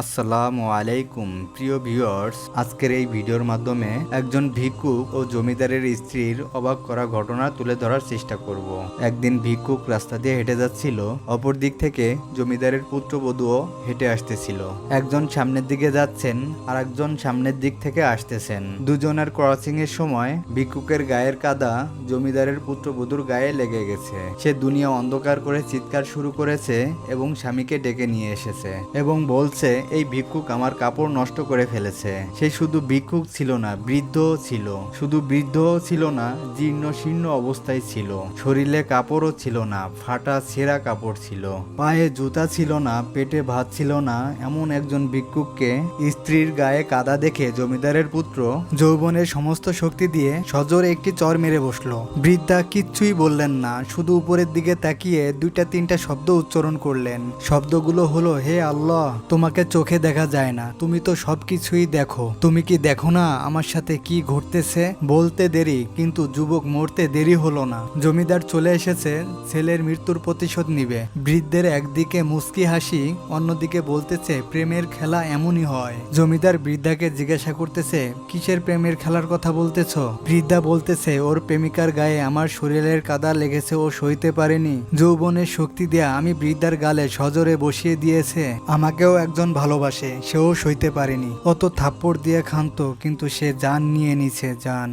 আসসালামু আলাইকুম। প্রিয় ভিউয়ার্স, আজকের এই ভিডিওর মাধ্যমে একজন ভিক্ষুক ও জমিদারের স্ত্রীর অবাক করা ঘটনা তুলে ধরার চেষ্টা করব। একদিন ভিক্ষুক রাস্তা দিয়ে হেঁটে যাচ্ছিল অপর দিক থেকে জমিদারের পুত্রবধূও হেঁটে আসতেছিল। একজন সামনের দিকে যাচ্ছেন আর একজন সামনের দিক থেকে আসতেছেন। দুজনের ক্রসিং এর সময় ভিক্ষুকের গায়ের কাদা জমিদারের পুত্রবধূর গায়ে লেগে গেছে। সে দুনিয়া অন্ধকার করে চিৎকার শুরু করেছে এবং স্বামীকে ডেকে নিয়ে এসেছে এবং বলছে এই ভিক্ষুক আমার কাপড় নষ্ট করে ফেলেছে। সে শুধু ভিক্ষুক ছিল না, বৃদ্ধও ছিল। শুধু বৃদ্ধও ছিল না জীর্ণ শীর্ণ অবস্থায় ছিল। শরীরে কাপড়ও ছিল না, ফাটা ছেঁড়া কাপড় ছিল। পায়ে জুতা ছিল না, পেটে ভাত ছিল না, এমন একজন ভিক্ষুককে স্ত্রীর গায়ে কাদা দেখে জমিদারের পুত্র যৌবনের সমস্ত শক্তি দিয়ে সজোরে একটি চর মেরে বসল। বৃদ্ধা কিচ্ছুই বললেন না, শুধু উপরের দিকে তাকিয়ে দুইটা তিনটা শব্দ উচ্চারণ করলেন। শব্দগুলো হলো, হে আল্লাহ, তোমাকে চোখে দেখা যায় না। তুমি তো সবকিছুই দেখো। তুমি কি দেখো না আমার সাথে কি ঘটতেছে? বলতে দেরি, কিন্তু যুবক মরতে দেরি হলো না। জমিদার চলে এসেছে, ছেলের মৃত্যুর প্রতিশোধ নিবে। বৃদ্ধের একদিকে মুস্কি হাসি, অন্যদিকে বলতেছে, প্রেমের খেলা এমনই হয়। জমিদার বৃদ্ধাকে জিজ্ঞাসা করতেছে, কিসের প্রেমের খেলার কথা বলতেছ? বৃদ্ধা বলতেছে, ওর প্রেমিকার গায়ে আমার শরীরের কাদা লেগেছে, ও সইতে পারেনি। যৌবনের শক্তি দেয়া আমি বৃদ্ধার গালে সজোরে বসিয়ে দিয়েছে। আমাকেও একজন ভালোবাসে সেও সইতে পারেনি। অত থাপ্পড় দিয়ে খান্ত কিন্তু সে জান নিয়ে নিছে জান।